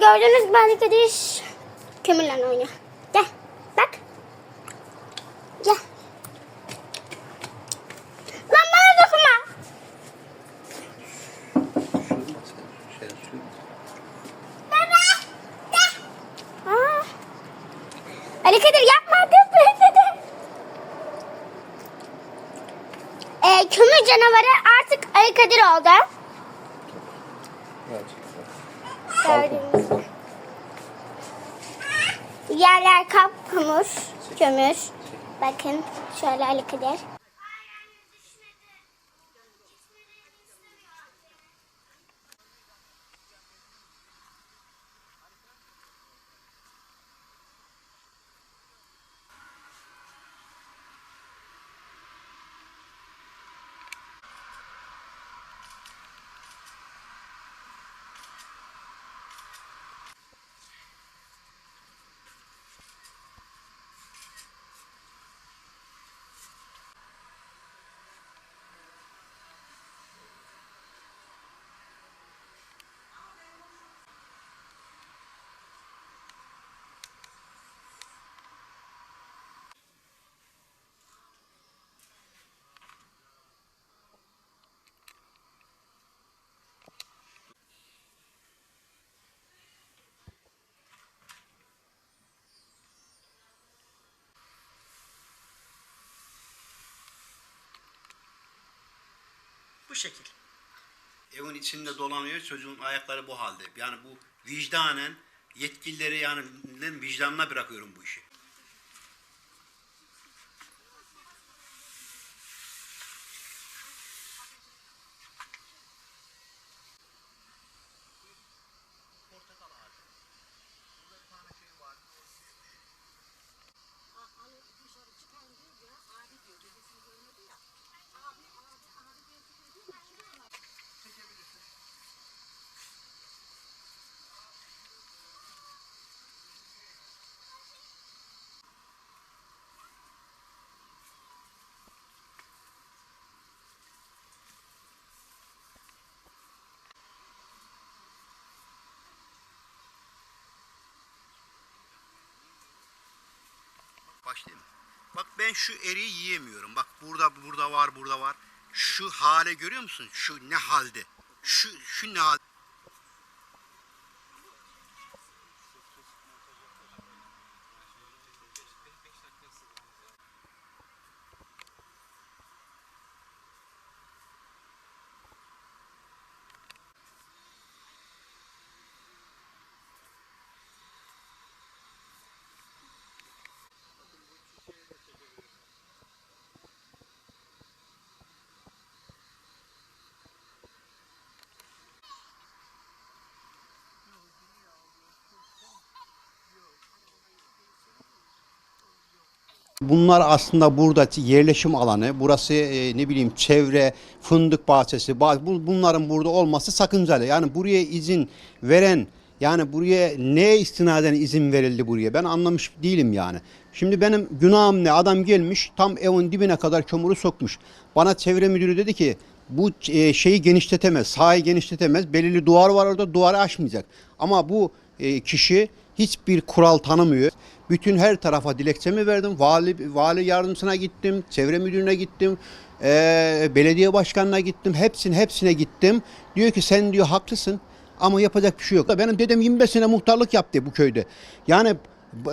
Gördünüz mü arkadaş? Kömürle oynuyor. Gel. Bak. Gel. Lan bana dokunma. Aa. Ali Kadir yapma. Ee, kömür canavarı artık Ali Kadir oldu. Yerler kap, kömür. Bakın şöyle Ali Bu şekil. Evin içinde dolanıyor çocuğun ayakları bu halde. Yani bu vicdanen yetkilileri yani vicdanına bırakıyorum bu işi. Başlayayım. Bak ben şu eriği yiyemiyorum. Bak burada burada var burada var. Şu hale görüyor musun? Şu ne halde? Şu şu ne halde? Bunlar aslında burada yerleşim alanı. Burası e, ne bileyim çevre, fındık bahçesi. ba- bu- Bunların burada olması sakıncalı. Yani buraya izin veren yani buraya ne istinaden izin verildi buraya? Ben anlamış değilim yani. Şimdi benim günahım ne? Adam gelmiş tam evin dibine kadar kömürü sokmuş. Bana çevre müdürü dedi ki bu e, şeyi genişletemez, sahayı genişletemez. Belirli duvar var orada, duvarı aşmayacak. Ama bu e, kişi hiçbir kural tanımıyor. Bütün her tarafa dilekçemi verdim. Vali, vali yardımcısına gittim, çevre müdürüne gittim, eee, belediye başkanına gittim. Hepsine hepsine gittim. Diyor ki sen diyor haklısın ama yapacak bir şey yok. Benim dedem 25 sene muhtarlık yaptı bu köyde. Yani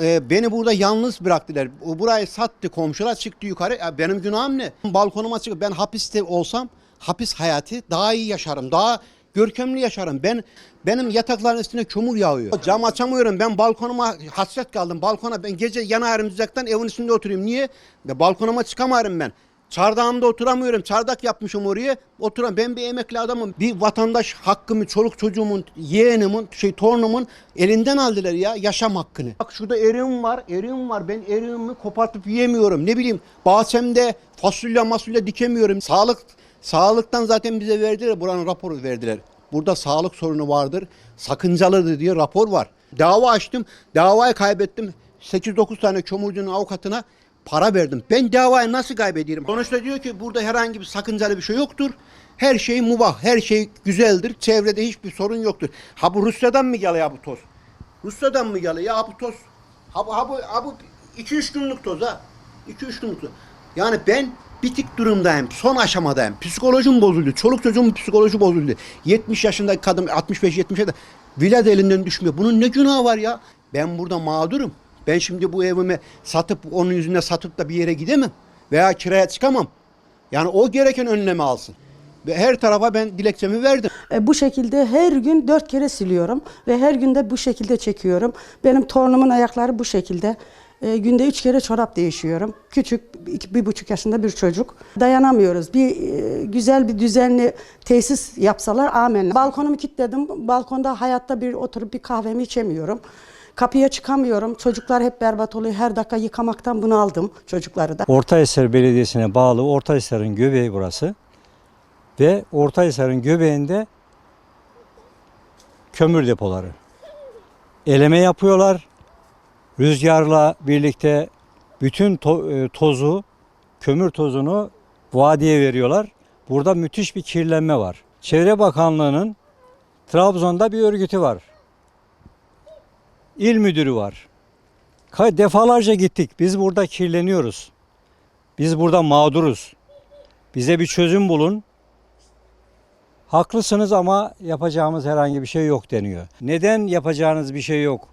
e, beni burada yalnız bıraktılar. Burayı sattı, komşular çıktı yukarı. Benim günahım ne? Balkonuma çıkıp ben hapiste olsam hapis hayatı daha iyi yaşarım. Daha görkemli yaşarım. Ben benim yatakların üstüne kömür yağıyor. Cam açamıyorum. Ben balkonuma hasret kaldım. Balkona ben gece yanarım sıcaktan evin üstünde oturayım. Niye? Ve balkonuma çıkamıyorum ben. Çardağımda oturamıyorum. Çardak yapmışım oraya. Oturan ben bir emekli adamım. Bir vatandaş hakkımı, çoluk çocuğumun, yeğenimin, şey torunumun elinden aldılar ya yaşam hakkını. Bak şurada eriğim var, eriğim var. Ben eriğimi kopartıp yiyemiyorum. Ne bileyim bahçemde fasulye masulye dikemiyorum. Sağlık Sağlıktan zaten bize verdiler, buranın raporu verdiler. Burada sağlık sorunu vardır, sakıncalıdır diye rapor var. Dava açtım, davayı kaybettim. 8-9 tane kömürcünün avukatına para verdim. Ben davayı nasıl kaybederim? Sonuçta diyor ki burada herhangi bir sakıncalı bir şey yoktur. Her şey mubah, her şey güzeldir. Çevrede hiçbir sorun yoktur. Ha bu Rusya'dan mı geliyor bu toz? Rusya'dan mı geliyor? Ya bu toz. Ha bu, ha bu, ha bu 2-3 günlük toz ha. 2-3 günlük toz. Yani ben bitik durumdayım. Son aşamadayım. Psikolojim bozuldu. Çoluk çocuğumun psikoloji bozuldu. 70 yaşındaki kadın 65-70 yaşında vilad elinden düşmüyor. Bunun ne günahı var ya? Ben burada mağdurum. Ben şimdi bu evimi satıp onun yüzüne satıp da bir yere gidemem. Veya kiraya çıkamam. Yani o gereken önlemi alsın. Ve her tarafa ben dilekçemi verdim. E, bu şekilde her gün dört kere siliyorum ve her günde bu şekilde çekiyorum. Benim torunumun ayakları bu şekilde. E, günde üç kere çorap değişiyorum. Küçük, iki, bir buçuk yaşında bir çocuk. Dayanamıyoruz. Bir e, güzel bir düzenli tesis yapsalar amenna. Balkonumu kilitledim. Balkonda hayatta bir oturup bir kahvemi içemiyorum. Kapıya çıkamıyorum. Çocuklar hep berbat oluyor. Her dakika yıkamaktan bunu aldım çocukları da. Ortahisar Belediyesi'ne bağlı Ortahisar'ın göbeği burası. Ve Ortahisar'ın göbeğinde kömür depoları. Eleme yapıyorlar. Rüzgarla birlikte bütün to- e, tozu, kömür tozunu vadiye veriyorlar. Burada müthiş bir kirlenme var. Çevre Bakanlığı'nın Trabzon'da bir örgütü var. İl müdürü var. Defalarca gittik. Biz burada kirleniyoruz. Biz burada mağduruz. Bize bir çözüm bulun. Haklısınız ama yapacağımız herhangi bir şey yok deniyor. Neden yapacağınız bir şey yok?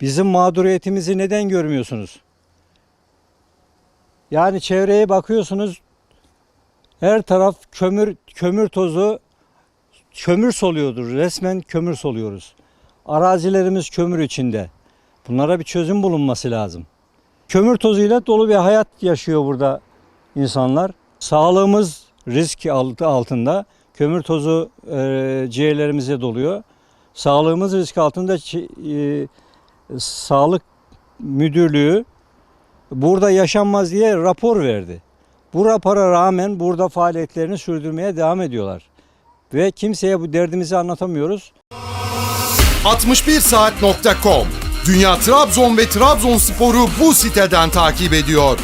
Bizim mağduriyetimizi neden görmüyorsunuz? Yani çevreye bakıyorsunuz. Her taraf kömür kömür tozu kömür soluyordur. Resmen kömür soluyoruz. Arazilerimiz kömür içinde. Bunlara bir çözüm bulunması lazım. Kömür tozuyla dolu bir hayat yaşıyor burada insanlar. Sağlığımız risk altı altında. Kömür tozu e, ciğerlerimize doluyor. Sağlığımız risk altında. E, Sağlık Müdürlüğü burada yaşanmaz diye rapor verdi. Bu rapora rağmen burada faaliyetlerini sürdürmeye devam ediyorlar. Ve kimseye bu derdimizi anlatamıyoruz. 61saat.com Dünya Trabzon ve Trabzonspor'u bu siteden takip ediyor.